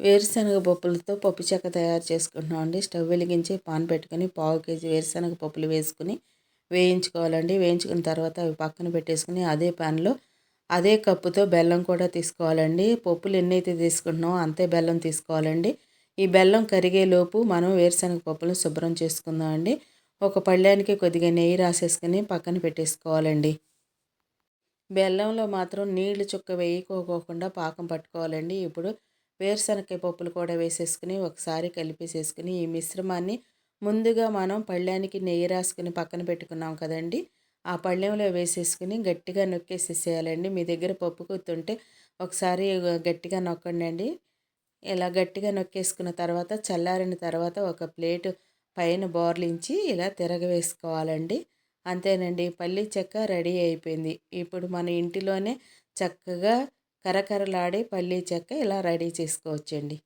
వేరుశనగ పప్పులతో పప్పు చెక్క తయారు చేసుకుంటున్నాం అండి. స్టవ్ వెలిగించి పాన్ పెట్టుకొని పావు కేజీ వేరుశనగ పప్పులు వేసుకుని వేయించుకోవాలండి. వేయించుకున్న తర్వాత అవి పక్కన పెట్టేసుకుని అదే పాన్లో అదే కప్పుతో బెల్లం కూడా తీసుకోవాలండి. పప్పులు ఎన్నైతే తీసుకుంటున్నామో అంతే బెల్లం తీసుకోవాలండి. ఈ బెల్లం కరిగేలోపు మనం వేరుశనగ పప్పులను శుభ్రం చేసుకుందామండి ఒక పళ్ళానికి కొద్దిగా నెయ్యి రాసేసుకుని పక్కన పెట్టేసుకోవాలండి. బెల్లంలో మాత్రం నీళ్ళు చుక్క వేయకోకుండా పాకం పట్టుకోవాలండి. ఇప్పుడు వేరుశనగ పప్పులు కూడా వేసేసుకుని ఒకసారి కలిపేసేసుకుని ఈ మిశ్రమాన్ని ముందుగా మనం పళ్ళానికి నెయ్యి రాసుకుని పక్కన పెట్టుకున్నాం కదండి. ఆ పళ్ళెంలో వేసేసుకుని గట్టిగా నొక్కేసేసేయాలండి. మీ దగ్గర పప్పు కుత్తుంటే ఒకసారి గట్టిగా నొక్కండి అండి ఇలా గట్టిగా నొక్కేసుకున్న తర్వాత చల్లారిన తర్వాత ఒక ప్లేటు పైన బోర్లించి ఇలా తిరగవేసుకోవాలండి. అంతేనండి పల్లి చెక్క రెడీ అయిపోయింది. ఇప్పుడు మన ఇంటిలోనే చక్కగా కరకరలాడే పల్లీ చెక్క ఇలా రెడీ చేసుకోవచ్చండి.